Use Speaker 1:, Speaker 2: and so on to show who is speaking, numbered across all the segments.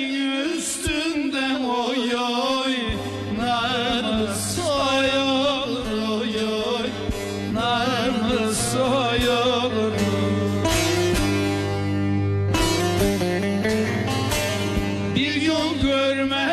Speaker 1: üstünden oy oy. Nar mı soyulur Bir gün görmeyen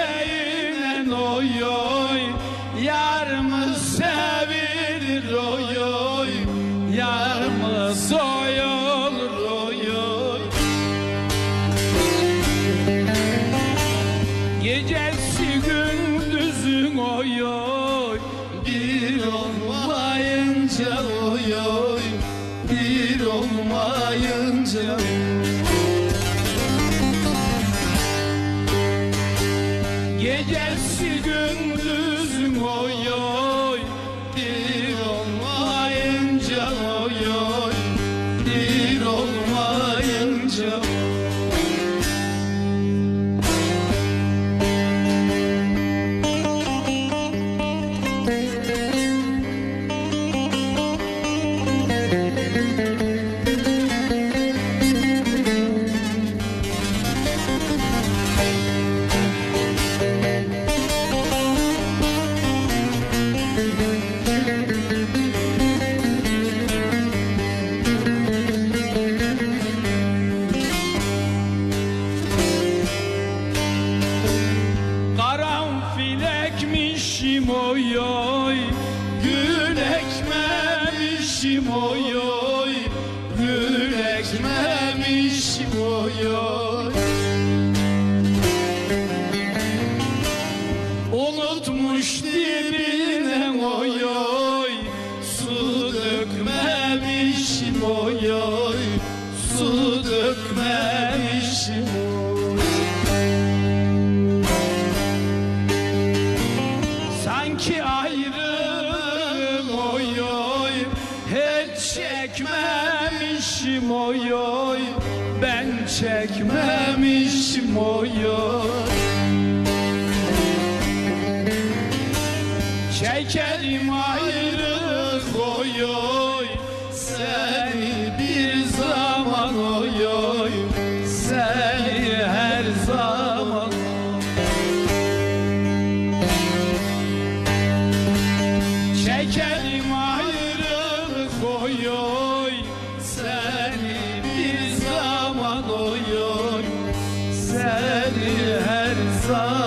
Speaker 1: Gecesi gündüzün oy oy. Bir olmayınca oy oy. Bir olmayınca. Gecesi gündüzün oy oy oy oy. Gül ekmemişim oy oy. Gül ekmemişim oy oy. Unutmuş dibine çekmemişim oy oy. Ben çekmemişim oy oy. Çekerim ayrılık oy oy. Seni bir zaman oy oy. Seni her zaman. Oy love.